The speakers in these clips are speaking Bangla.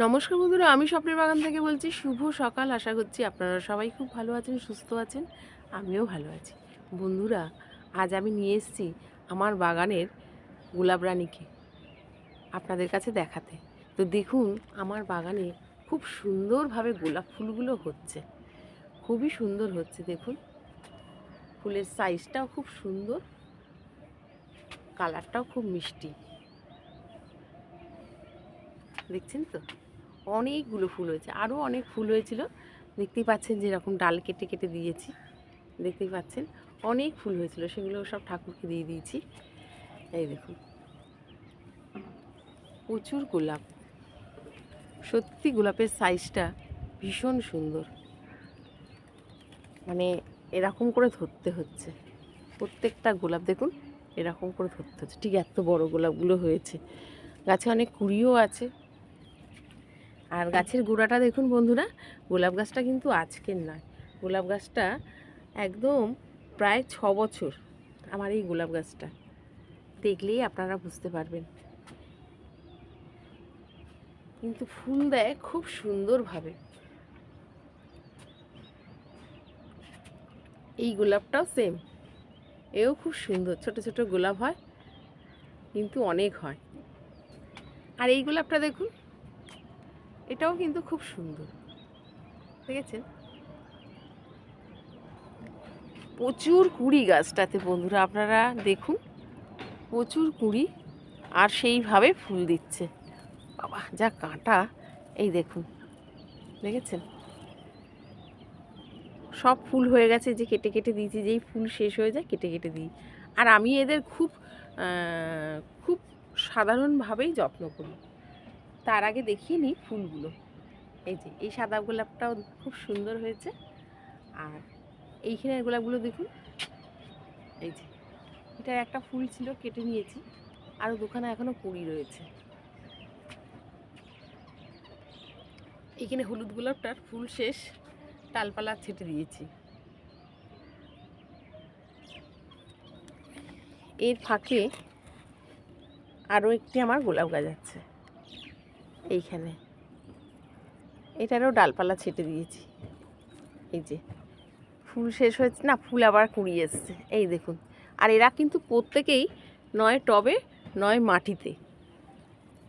নমস্কার বন্ধুরা, আমি স্বপ্নের বাগান থেকে বলছি, শুভ সকাল। আশা করছি আপনারা সবাই খুব ভালো আছেন, সুস্থ আছেন, আমিও ভালো আছি। বন্ধুরা, আজ আমি নিয়ে এসেছি আমার বাগানের গোলাপ রানীকে আপনাদের কাছে দেখাতে। তো দেখুন, আমার বাগানে খুব সুন্দরভাবে গোলাপ ফুলগুলো হচ্ছে। খুবই সুন্দর হচ্ছে, দেখুন। ফুলের সাইজটাও খুব সুন্দর কালারটাও খুব মিষ্টি। দেখছেন তো? অনেকগুলো ফুল হয়েছে, আরও অনেক ফুল হয়েছিল। দেখতেই পাচ্ছেন যে এরকম ডাল কেটে কেটে দিয়েছি। দেখতেই পাচ্ছেন, অনেক ফুল হয়েছিল, সেগুলো সব ঠাকুরকে দিয়ে দিয়েছি। এই দেখুন। প্রচুর গোলাপ। সত্যি গোলাপের সাইজটা ভীষণ সুন্দর। মানে এরকম করে ধরতে হচ্ছে। প্রত্যেকটা গোলাপ দেখুন, এরকম করে ধরতে হচ্ছে। ঠিক এত বড় গোলাপগুলো হয়েছে। গাছে অনেক কুড়িও আছে। আর গাছের গোড়াটা দেখুন বন্ধুরা, গোলাপ গাছটা কিন্তু আজকের নয়। গোলাপ গাছটা একদম প্রায় ছ বছর আমার এই গোলাপ গাছটা। দেখলেই আপনারা বুঝতে পারবেন। কিন্তু ফুল দেয় খুব সুন্দরভাবে। এই গোলাপটাও সেম এও খুব সুন্দর, ছোট ছোট গোলাপ হয়, কিন্তু অনেক হয়। আর এই গোলাপটা দেখুন এটাও কিন্তু খুব সুন্দর। দেখেছেন প্রচুর কুড়ি গাছটাতে বন্ধুরা, আপনারা দেখুন। প্রচুর কুড়ি আর সেইভাবে ফুল দিচ্ছে। বাবা, যা কাঁটা। এই দেখুন, দেখেছেন? সব ফুল হয়ে গেছে, যে কেটে কেটে দিয়েছি, যেই ফুল শেষ হয়ে যায়, কেটে কেটে দিই। আর আমি এদের খুব খুব সাধারণভাবেই যত্ন করি। তার আগে দেখিয়ে নিই ফুলগুলো। এই যে, এই সাদা গোলাপটাও খুব সুন্দর হয়েছে। আর এইখানের গোলাপগুলো দেখুন। এই যে এটার একটা ফুল ছিল, কেটে নিয়েছি। আরও দুখানা এখনও কুড়ি রয়েছে। এইখানে হলুদ গোলাপটার ফুল শেষ। ডালপালা ছেটে দিয়েছি। এর ফাঁকে আরও একটি আমার গোলাপ গাছ আছে। এইখানে। এটারও ডালপালা ছেটে দিয়েছি। এই যে, ফুল শেষ হয়েছে, না, ফুল আবার কুড়িয়ে এসছে। এই দেখুন, আর এরা কিন্তু প্রত্যেকেই নয় টবে, নয় মাটিতে।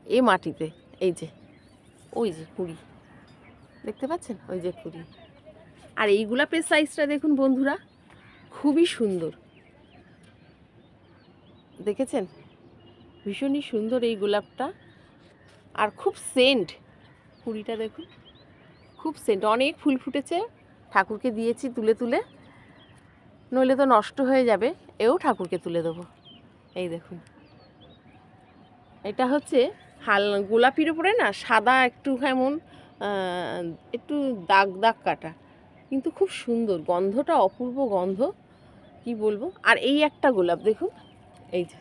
এ মাটিতে, এই যে, ওই যে কুড়ি। দেখতে পাচ্ছেন? ওই যে কুড়ি। আর এই গোলাপের সাইজটা দেখুন বন্ধুরা, খুবই সুন্দর। দেখেছেন? ভীষণই সুন্দর এই গোলাপটা। আর খুব সেন্ট। কুড়িটা দেখুন, খুব সেন্ট। অনেক ফুল ফুটেছে, ঠাকুরকে দিয়েছি তুলে তুলে। নইলে তো নষ্ট হয়ে যাবে, এও ঠাকুরকে তুলে দেবো। এই দেখুন। এটা হচ্ছে হাল, গোলাপির উপরে না সাদা একটু কেমন একটু দাগ দাগ কাটা। কিন্তু খুব সুন্দর, গন্ধটা অপূর্ব গন্ধ, কি বলব? আর এই একটা গোলাপ দেখুন, এই যে,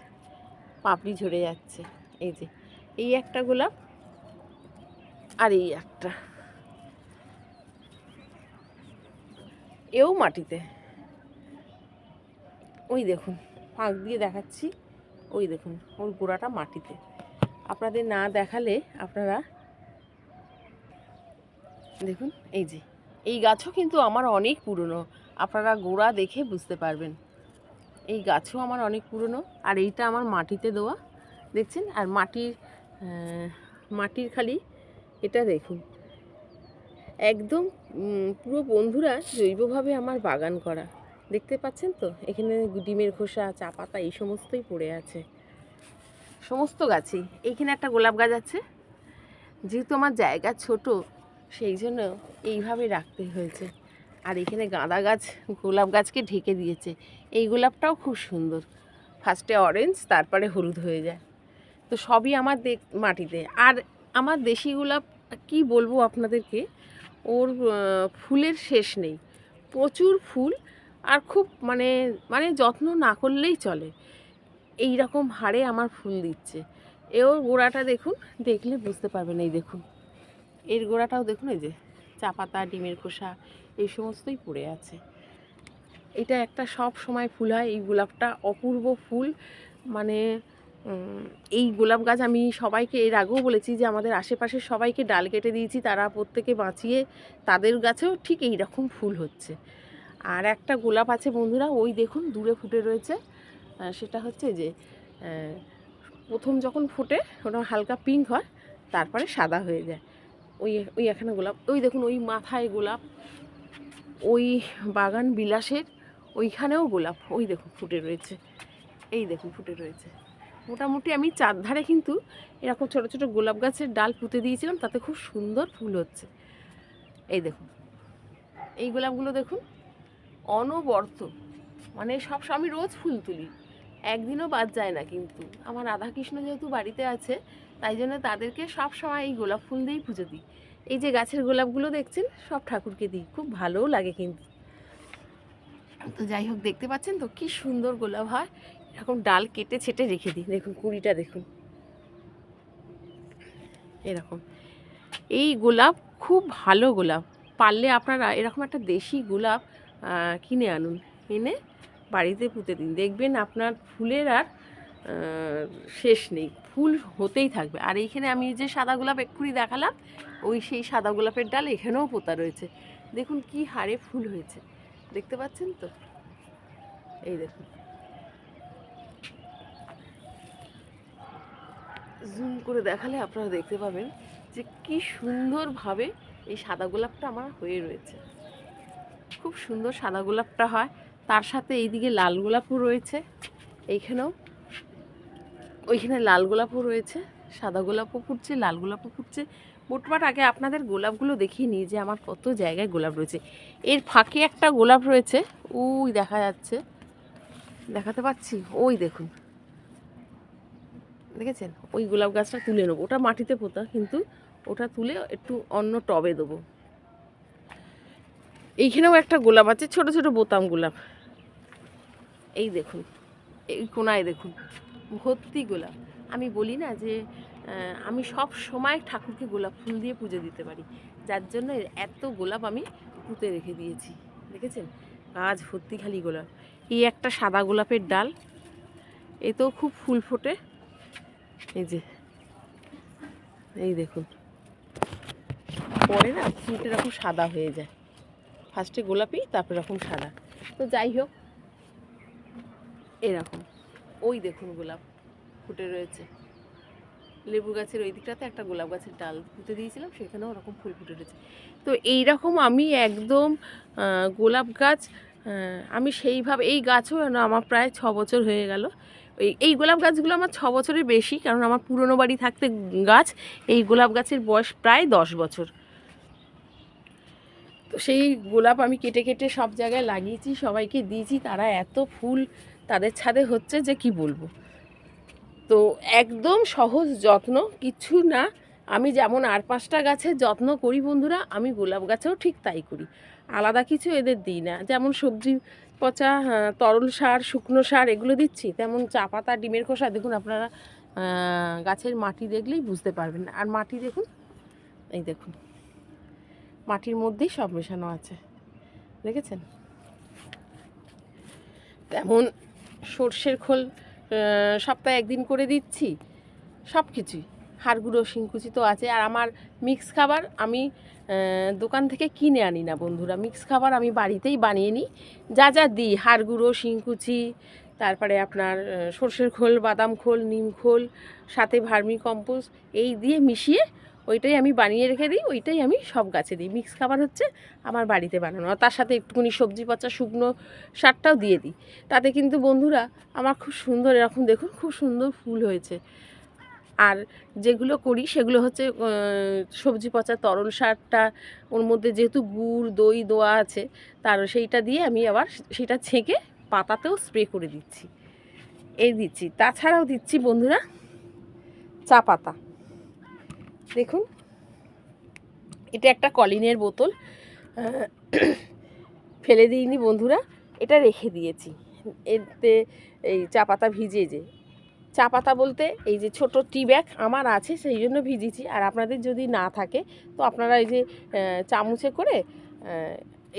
পাপড়ি ঝরে যাচ্ছে, এই যে, এই একটা গোলাপ। আর এই একটা। এও মাটিতে। ওই দেখুন, ফাঁক দিয়ে দেখাচ্ছি। ওই দেখুন, ওর গোড়াটা মাটিতে। আপনাদের না দেখালে আপনারা দেখুন, এই যে, এই গাছও কিন্তু আমার অনেক পুরনো। আপনারা গোড়া দেখে বুঝতে পারবেন। এই গাছও আমার অনেক পুরনো, আর এইটা আমার মাটিতে দেওয়া। দেখছেন? আর মাটির মাটির খালি এটা দেখুন। একদম পুরো বন্ধুরা জৈবভাবে আমার বাগান করা। দেখতে পাচ্ছেন তো? এখানে ডিমের খোসা, চা পাতা, এই সমস্তই পড়ে আছে। সমস্ত গাছেই। এইখানে একটা গোলাপ গাছ আছে। যেহেতু আমার জায়গা ছোট, সেই জন্য এইভাবে রাখতে হয়েছে। আর এখানে গাঁদা গাছ, গোলাপ গাছকে ঢেকে দিয়েছে। এই গোলাপটাও খুব সুন্দর। ফার্স্টে অরেঞ্জ তারপরে হলুদ হয়ে যায়। তো সবই আমার দেখ, মাটিতে। আর আমার দেশি গোলাপ কি বলব আপনাদেরকে? ওর ফুলের শেষ নেই। প্রচুর ফুল আর খুব মানে মানে যত্ন না করলেই চলে। এই রকম হারে আমার ফুল দিচ্ছে। এও গোড়াটা দেখুন, দেখলে বুঝতে পারবেন এই দেখুন। এর গোড়াটাও দেখুন, এই যে চা পাতা, ডিমের খোসা, এই সমস্তই পড়ে আছে। এটা একটা সব সময় ফুল হয়, এই গোলাপটা অপূর্ব ফুল। মানে এই গোলাপ গাছ আমি সবাইকে এর আগেও বলেছি যে আমাদের আশেপাশের সবাইকে ডাল কেটে দিয়েছি, তারা প্রত্যেকে বাঁচিয়ে তাদের গাছেও ঠিক এই রকম ফুল হচ্ছে। আর একটা গোলাপ আছে বন্ধুরা, ওই দেখুন দূরে ফুটে রয়েছে। সেটা হচ্ছে যে প্রথম যখন ফুটে, ওটা হালকা পিঙ্ক হয়, তারপরে সাদা হয়ে যায়। ওই ওই এখানে গোলাপ, ওই দেখুন ওই মাথায় গোলাপ, ওই বাগান বিলাসের ওইখানেও গোলাপ, ওই দেখুন ফুটে রয়েছে। এই দেখুন ফুটে রয়েছে। মোটামুটি আমি চারধারে কিন্তু এরকম ছোট ছোট গোলাপ গাছের ডাল পুঁতে দিয়েছিলাম, তাতে খুব সুন্দর ফুল হচ্ছে। এই দেখুন, এই গোলাপগুলো দেখুন, অনবর্ত মানে সবসময় আমি রোজ ফুল তুলি, একদিনও বাদ যায় না কিন্তু। আমার রাধাকৃষ্ণ যেহেতু বাড়িতে আছে, তাই জন্য তাদেরকে সব সময় এই গোলাপ ফুল দিয়েই পুজো দিই। এই যে গাছের গোলাপগুলো দেখছেন, সব ঠাকুরকে দিই, খুব ভালোও লাগে কিন্তু। তো যাই হোক, দেখতে পাচ্ছেন তো, কি সুন্দর গোলাপ হয় এরকম ডাল কেটে ছেটে রেখে দিই। দেখুন, কুড়িটা দেখুন। এরকম। এই গোলাপ খুব ভালো গোলাপ। পারলে আপনারা এরকম একটা দেশি গোলাপ কিনে আনুন। এনে বাড়িতে পুঁতে দিন। দেখবেন আপনার ফুলের আর শেষ নেই। ফুল হতেই থাকবে। আর এইখানে আমি যে সাদা গোলাপ এক্ষুনি দেখালাম, ওই সেই সাদা গোলাপের ডাল এখানেও পোতা রয়েছে। দেখুন কি হারে ফুল হয়েছে। দেখতে পাচ্ছেন তো? এই দেখুন। জুম করে দেখালে আপনারা দেখতে পাবেন যে কি সুন্দরভাবে এই সাদা গোলাপটা আমার হয়ে রয়েছে। খুব সুন্দর সাদা গোলাপটা হয়। তার সাথে এইদিকে লাল গোলাপও রয়েছে। এইখানেও ওইখানে লাল গোলাপও রয়েছে। সাদা গোলাপও ফুটছে, লাল গোলাপও ফুটছে। মোটমাট আগে আপনাদের গোলাপগুলো দেখিয়ে নিই যে আমার কত জায়গায় গোলাপ রয়েছে। এর ফাঁকে একটা গোলাপ রয়েছে। ওই দেখা যাচ্ছে। দেখাতে পাচ্ছি? ওই দেখুন। দেখেছেন? ওই গোলাপ গাছটা তুলে নেব। ওটা মাটিতে পোতা, কিন্তু ওটা তুলে একটু অন্য টবে দেবো। এইখানেও একটা গোলাপ আছে, ছোট ছোট বোতাম গোলাপ। এই দেখুন, এই কোনায় দেখুন, ভর্তি গোলাপ। আমি বলি না যে আমি সব সময় ঠাকুরকে গোলাপ ফুল দিয়ে পুজো দিতে পারি। যার জন্য এত গোলাপ আমি পুঁতে রেখে দিয়েছি। দেখেছেন? গাছ ভর্তি খালি গোলাপ। এই একটা সাদা গোলাপের ডাল, এতেও খুব ফুল ফোটে। এই যে। এই দেখুন। পরে না ফুলটা এরকম সাদা হয়ে যায়। ফার্স্টে গোলাপি, তারপরে এরকম সাদা। তো যাই হোক, এরকম। ওই দেখুন গোলাপ ফুটে রয়েছে। লেবু গাছের ওই দিকটাতে একটা গোলাপ গাছের ডাল পুঁতে দিয়েছিলাম, সেখানেও ওরকম ফুল ফুটে রয়েছে। তো এই রকম আমি একদম গোলাপ গাছ আমি সেইভাবে, এই গাছও আমার প্রায় ছ বছর হয়ে গেল। এই গোলাপ গাছগুলো আমার ছ বছরের বেশি, কারণ আমার পুরনো বাড়ি থাকতে গাছ, এই গোলাপ গাছের বয়স প্রায় দশ বছর। তো সেই গোলাপ আমি কেটে কেটে সব জায়গায় লাগিয়েছি, সবাইকে দিয়েছি, তারা এত ফুল তাদের ছাদে হচ্ছে যে কি বলব। তো একদম সহজ যত্ন, কিছু না, আমি যেমন আর পাঁচটা গাছের যত্ন করি বন্ধুরা, আমি গোলাপ গাছেও ঠিক তাই করি। আলাদা কিছু এদের দিই না, যেমন সবজি পচা হ্যাঁ, তরল সার শুকনো সার এগুলো দিচ্ছি। তেমন চা পাতা ডিমের খোসা দেখুন আপনারা গাছের মাটি দেখলেই বুঝতে পারবেন। আর মাটি দেখুন এই দেখুন মাটির মধ্যেই সব মেশানো আছে। দেখেছেন? তেমন সর্ষের খোল সপ্তাহে একদিন করে দিচ্ছি সব কিছুই হাড়গুঁড়ো শিংকুচি তো আছে। আর আমার মিক্স খাবার আমি দোকান থেকে কিনে আনি না বন্ধুরা। মিক্স খাবার আমি বাড়িতেই বানিয়ে নিই। যা যা দিই হাড়গুঁড়ো শিংকুচি, তারপরে আপনার সর্ষের খোল, বাদাম খোল, নিম খোল, সাথে ভার্মি কম্পোস্ট, এই দিয়ে মিশিয়ে ওইটাই আমি বানিয়ে রেখে দিই, ওইটাই আমি সব গাছে দিই। মিক্স খাবার হচ্ছে আমার বাড়িতে বানানো। আর তার সাথে একটুখানি সবজি পচা শুকনো সারটাও দিয়ে দিই। তাতে কিন্তু বন্ধুরা আমার খুব সুন্দর, এরকম দেখুন, খুব সুন্দর ফুল হয়েছে। আর যেগুলো করি সেগুলো হচ্ছে সবজি পচা, তরল সারটা, ওর মধ্যে যেহেতু গুড়, দই, দোয়া আছে, তার সেইটা দিয়ে আমি আবার সেটা ছেঁকে পাতাতেও স্প্রে করে দিচ্ছি। এই দিচ্ছি। তাছাড়াও দিচ্ছি বন্ধুরা চা পাতা। দেখুন, এটা একটা কলিনের বোতল। ফেলে দিইনি বন্ধুরা, এটা রেখে দিয়েছি। এতে এই চা পাতা ভিজে যে চা পাতা বলতে এই যে ছোট টি ব্যাগ আমার আছে, সেই জন্য ভিজিয়েছি। আর আপনাদের যদি না থাকে, তো আপনারা এই যে চামচে করে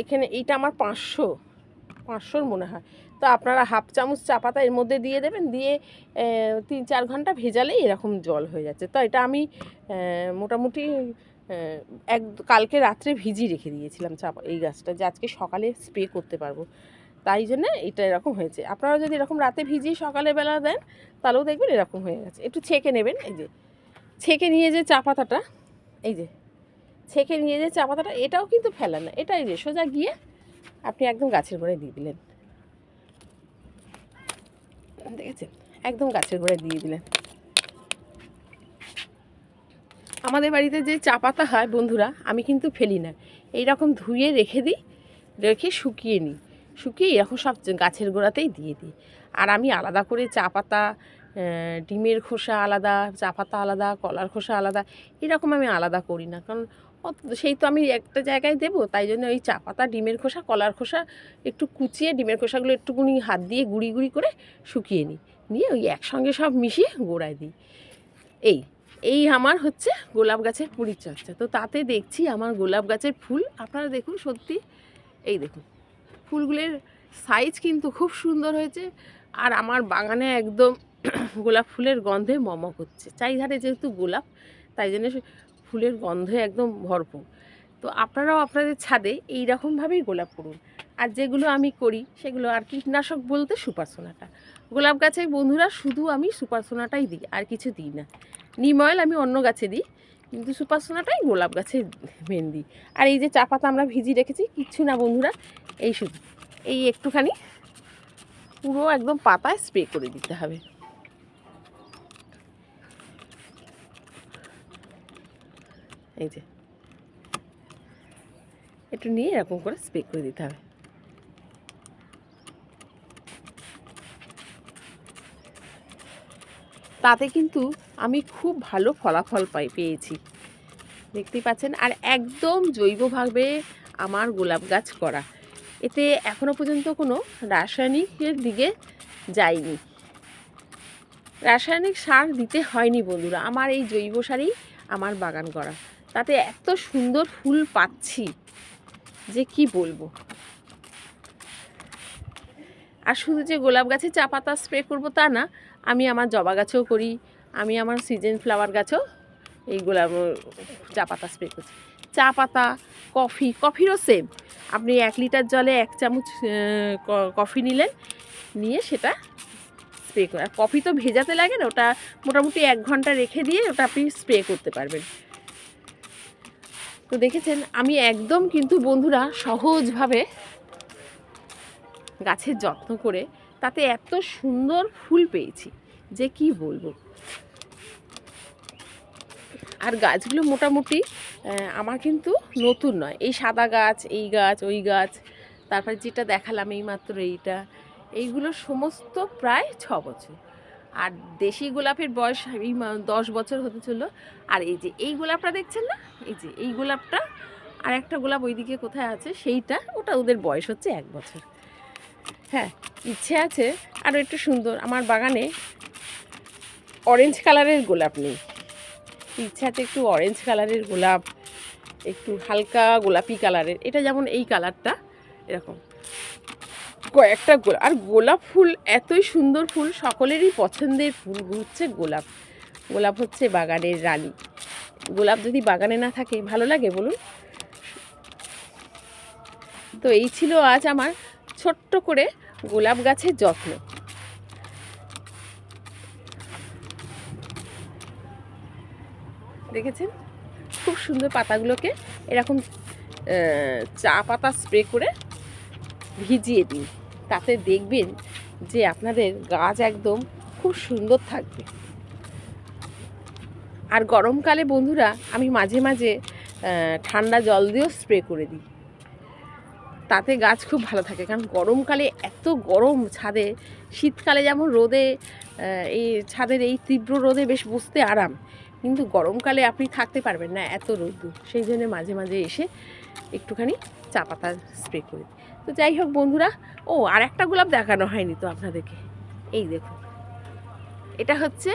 এখানে এইটা আমার পাঁচশো, পাঁচশোর মনে হয়। তো আপনারা হাফ চামচ চা পাতা এর মধ্যে দিয়ে দেবেন, দিয়ে তিন চার ঘণ্টা ভেজালেই এরকম জল হয়ে যাচ্ছে। তো এটা আমি মোটামুটি এক, কালকে রাত্রে ভিজিয়ে রেখে দিয়েছিলাম চা এই গাছটা। যে আজকে সকালে স্প্রে করতে পারব। তাই জন্য এটা এরকম হয়েছে। আপনারা যদি এরকম রাতে ভিজিয়ে সকালে বেলা দেন, তাহলেও দেখবেন এরকম হয়ে গেছে। একটু ছেঁকে নেবেন, এই যে। ছেঁকে নিয়ে যে চা পাতাটা, এই যে। ছেঁকে নিয়ে যে চা পাতাটা, এটাও কিন্তু ফেলা না। এটা এই যে, সোজা গিয়ে আপনি একদম গাছের গোড়ায় দিয়ে দিলেন। দেখেছেন? একদম গাছের গোড়ায় দিয়ে দিলেন। আমাদের বাড়িতে যে চা পাতা হয়, বন্ধুরা, আমি কিন্তু ফেলি না। এই রকম ধুয়ে রেখে দিই, রেখে শুকিয়ে নিই। শুকিয়ে এরকম সব গাছের গোড়াতেই দিয়ে দিই। আর আমি আলাদা করে চা পাতা ডিমের খোসা আলাদা, চা পাতা আলাদা, কলার খোসা আলাদা, এরকম আমি আলাদা করি না। কারণ অত- সেই তো আমি একটা জায়গায় দেবো, তাই জন্য ওই চা পাতা, ডিমের খোসা, কলার খোসা একটু কুচিয়ে ডিমের খোসাগুলো একটুকুনি হাত দিয়ে গুঁড়ি গুঁড়ি করে শুকিয়ে নিই। নিয়ে ওই একসঙ্গে সব মিশিয়ে গোড়ায় দিই। এই এই আমার হচ্ছে গোলাপ গাছের পরিচর্যা। তো তাতে দেখছি আমার গোলাপ গাছের ফুল। আপনারা দেখুন সত্যি, এই দেখুন। ফুলগুলোর সাইজ কিন্তু খুব সুন্দর হয়েছে। আর আমার বাগানে একদম গোলাপ ফুলের গন্ধে মমক হচ্ছে চারিধারে যেহেতু গোলাপ, তাই জন্য ফুলের গন্ধে একদম ভরপুর। তো আপনারাও আপনাদের ছাদে এই রকমভাবেই গোলাপ করুন। আর যেগুলো আমি করি, সেগুলো আর কীটনাশক বলতে সুপারসোনাটা গোলাপ গাছে বন্ধুরা, শুধু আমি সুপারসোনাটাই দিই, আর কিছু দিই না। নিম অয়েল আমি অন্য গাছে দিই। কিন্তু সুপারসোনাটাই গোলাপ গাছে মেন দিই আর এই যে চা পাতা আমরা ভিজিয়ে রেখেছি, কিচ্ছু না বন্ধুরা, এই শুধু। এই একটুখানি পুরো একদম পাতায় স্প্রে করে দিতে হবে। এই যে। একটু নিয়ে এরকম করে স্প্রে করে দিতে হবে। তাতে কিন্তু আমি খুব ভালো ফলাফল পাই, পেয়েছি। দেখতেই পাচ্ছেন? আর একদম জৈবভাবে আমার গোলাপ গাছ করা। এতে এখনও পর্যন্ত কোনো রাসায়নিকের দিকে যায়নি রাসায়নিক সার দিতে হয়নি বন্ধুরা, আমার এই জৈব সারই আমার বাগান করা। তাতে এত সুন্দর ফুল পাচ্ছি যে কি বলব? আর শুধু যে গোলাপ গাছে চা পাতা স্প্রে করব তা না, আমি আমার জবা গাছেও করি, আমি আমার সিজন ফ্লাওয়ার গাছেও এই গোলাপ চা পাতা স্প্রে করছি। চা পাতা কফি কফিরও সেম আপনি এক লিটার জলে এক চামচ কফি নিলেন, নিয়ে সেটা স্প্রে করে আর কফি তো ভেজাতে লাগে না, ওটা মোটামুটি এক ঘণ্টা রেখে দিয়ে ওটা আপনি স্প্রে করতে পারবেন। তো দেখেছেন, আমি একদম কিন্তু বন্ধুরা সহজভাবে গাছের যত্ন করে তাতে এত সুন্দর ফুল পেয়েছি, যে কি বলব? আর গাছগুলো মোটামুটি আমার কিন্তু নতুন নয়। এই সাদা গাছ, এই গাছ, ওই গাছ, তারপরে যেটা দেখালাম এই মাত্র এইটা, এইগুলো সমস্ত প্রায় ছ বছর। আর দেশি গোলাপের বয়স এই দশ বছর হতে চলল। আর এই যে এই গোলাপটা দেখছেন না? এই যে এই গোলাপটা আর একটা গোলাপ ওইদিকে কোথায় আছে? সেইটা, ওটা ওদের বয়স হচ্ছে এক বছর। হ্যাঁ ইচ্ছে আছে আরও একটু সুন্দর। আমার বাগানে অরেঞ্জ কালারের গোলাপ নেই। ইচ্ছে আছে একটু অরেঞ্জ কালারের গোলাপ, একটু হালকা গোলাপি কালারের এটা যেমন এই কালারটা এরকম। কয়েকটা গোলাপ আর গোলাপ ফুল, এতই সুন্দর ফুল, সকলেরই পছন্দের ফুল হচ্ছে গোলাপ। গোলাপ হচ্ছে বাগানের রানী। গোলাপ যদি বাগানে না থাকে, ভালো লাগে বলুন? তো এই ছিল আজ আমার ছোট্ট করে গোলাপ গাছের যত্ন। দেখেছেন? খুব সুন্দর পাতাগুলোকে এরকম চা পাতা স্প্রে করে ভিজিয়ে দিন। তাতে দেখবেন যে আপনাদের গাছ একদম খুব সুন্দর থাকবে। আর গরমকালে বন্ধুরা, আমি মাঝে মাঝে ঠান্ডা জল দিয়েও স্প্রে করে দিই। তাতে গাছ খুব ভালো থাকে। কারণ গরমকালে এত গরম ছাদে, শীতকালে যেমন রোদে এই ছাদের এই তীব্র রোদে বেশ বসতে আরাম। কিন্তু গরমকালে আপনি থাকতে পারবেন না এত রোদ্দুর। সেই জন্য মাঝে মাঝে এসে একটুখানি চা পাতা স্প্রে করে তো যাই হোক বন্ধুরা, ও, আর একটা গোলাপ দেখানো হয়নি তো আপনাদেরকে। এই দেখুন। এটা হচ্ছে,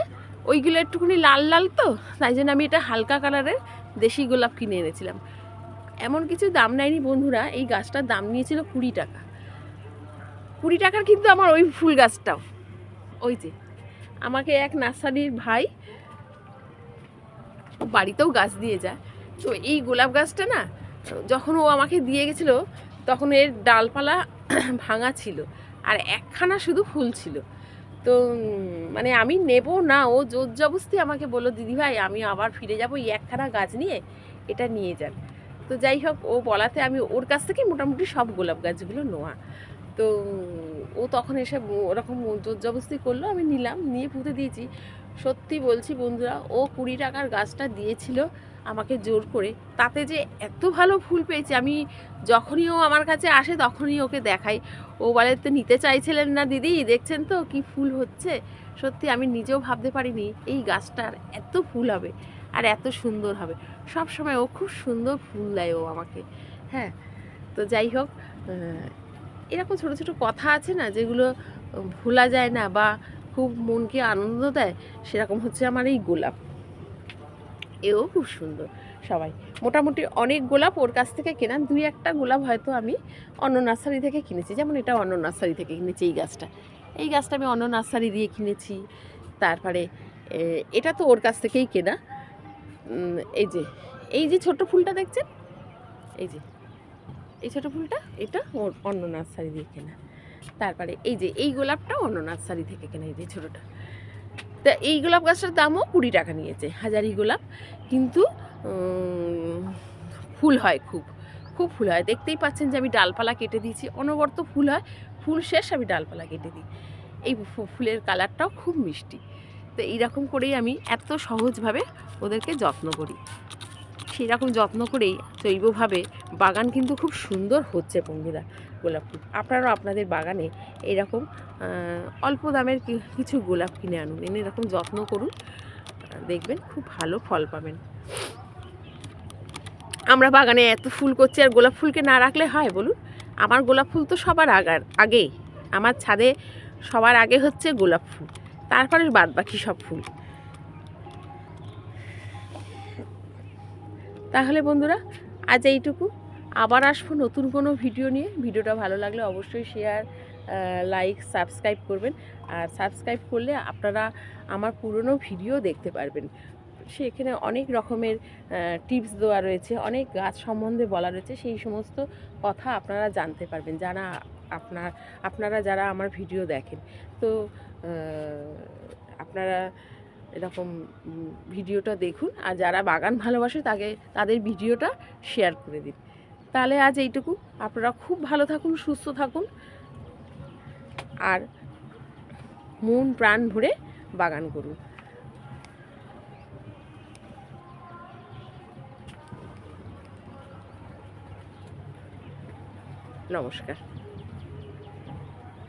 ওইগুলো একটুখানি লাল লাল তো, তাই জন্য আমি এটা হালকা কালারের দেশি গোলাপ কিনে এনেছিলাম। এমন কিছু দাম নেয়নি বন্ধুরা, এই গাছটার দাম নিয়েছিল কুড়ি টাকা। কুড়ি টাকার কিন্তু আমার ওই ফুল গাছটাও। ওই যে, আমাকে এক নার্সারির ভাই বাড়িতেও গাছ দিয়ে যায়। তো এই গোলাপ গাছটা না, যখন ও আমাকে দিয়ে গেছিল, তখন এর ডালপালা ভাঙা ছিল আর একখানা শুধু ফুল ছিল। তো মানে আমি নেব না, ও জোর জবস্তি আমাকে বলল, দিদিভাই, আমি আবার ফিরে যাব এই একখানা গাছ নিয়ে, এটা নিয়ে যান। তো যাই হোক, ও বলাতে আমি ওর কাছ থেকে মোটামুটি সব গোলাপ গাছগুলো নোয়া। তো ও তখন এসে ওরকম জবস্তি করল, আমি নিলাম, নিয়ে পুঁতে দিয়েছি। সত্যি বলছি বন্ধুরা, ও কুড়ি টাকার গাছটা দিয়েছিল আমাকে জোর করে। তাতে যে এত ভালো ফুল পেয়েছি, আমি যখনই ও আমার কাছে আসে তখনই ওকে দেখাই। ও বলে, তো নিতে চাইছিলেন না দিদি, দেখছেন তো কি ফুল হচ্ছে? সত্যি আমি নিজেও ভাবতে পারিনি, এই গাছটার এত ফুল হবে। আর এত সুন্দর হবে। সব সময় ও খুব সুন্দর ফুল দেয় ও আমাকে। হ্যাঁ তো যাই হোক এরকম ছোট ছোট কথা আছে না যেগুলো ভোলা যায় না বা খুব মনকে আনন্দ দেয়, সেরকম হচ্ছে আমার এই গোলাপ। এও খুব সুন্দর সবাই। মোটামুটি অনেক গোলাপ ওর কাছ থেকে কেনা। দুই একটা গোলাপ হয়তো আমি অন্য নার্সারি থেকে কিনেছি। যেমন এটা অন্য নার্সারি থেকে কিনেছি এই গাছটা। এই গাছটা আমি অন্য নার্সারি দিয়ে কিনেছি। তারপরে এটা তো ওর কাছ থেকেই কেনা। এই যে এই যে ছোট ফুলটা দেখছেন? এই যে, এই ছোট ফুলটা, এটা ওর অন্য নার্সারি দিয়ে কেনা। তারপরে এই যে, এই গোলাপটাও অন্য নার্সারি থেকে কেনা, এই যে ছোটোটা। তা এই গোলাপ গাছটার দামও কুড়ি টাকা নিয়েছে, হাজারি গোলাপ। কিন্তু ফুল হয় খুব খুব ফুল হয়। দেখতেই পাচ্ছেন যে আমি ডালপালা কেটে দিয়েছি, অনবরত ফুল হয়। ফুল শেষ আমি ডালপালা কেটে দিই। এই ফুলের কালারটাও খুব মিষ্টি। তো এইরকম করেই আমি এত সহজভাবে ওদেরকে যত্ন করি। সেই রকম যত্ন করেই জৈবভাবে বাগান কিন্তু খুব সুন্দর হচ্ছে বন্ধুরা গোলাপ ফুল। আপনারাও আপনাদের বাগানে এইরকম আহ, অল্প দামের কিছু গোলাপ কিনে আনুন। এনে এরকম যত্ন করুন দেখবেন খুব ভালো ফল পাবেন। আমরা বাগানে এত ফুল করছি আর গোলাপ ফুলকে না রাখলে হয় বলুন? আমার গোলাপ ফুল তো সবার আগার আগেই। আমার ছাদে সবার আগে হচ্ছে গোলাপ ফুল। তারপরে বাদ বাকি সব ফুল তাহলে বন্ধুরা, আজ এইটুকু। আবার আসব নতুন কোনো ভিডিও নিয়ে। ভিডিওটা ভালো লাগলে অবশ্যই শেয়ার লাইক সাবস্ক্রাইব করবেন। আর সাবস্ক্রাইব করলে আপনারা আমার পুরনো ভিডিও দেখতে পারবেন। সেখানে অনেক রকমের টিপস দেওয়া রয়েছে, অনেক গাছ সম্বন্ধে বলা রয়েছে, সেই সমস্ত কথা আপনারা জানতে পারবেন, যারা আপনার আপনারা যারা আমার ভিডিও দেখেন। তো আপনারা এরকম ভিডিওটা দেখুন, আর যারা বাগান ভালোবাসে তাকে, তাদের ভিডিওটা শেয়ার করে দিন। তাহলে আজ এইটুকু, আপনারা খুব ভালো থাকুন, সুস্থ থাকুন, আর মন প্রাণ ভরে বাগান করুন। নমস্কার।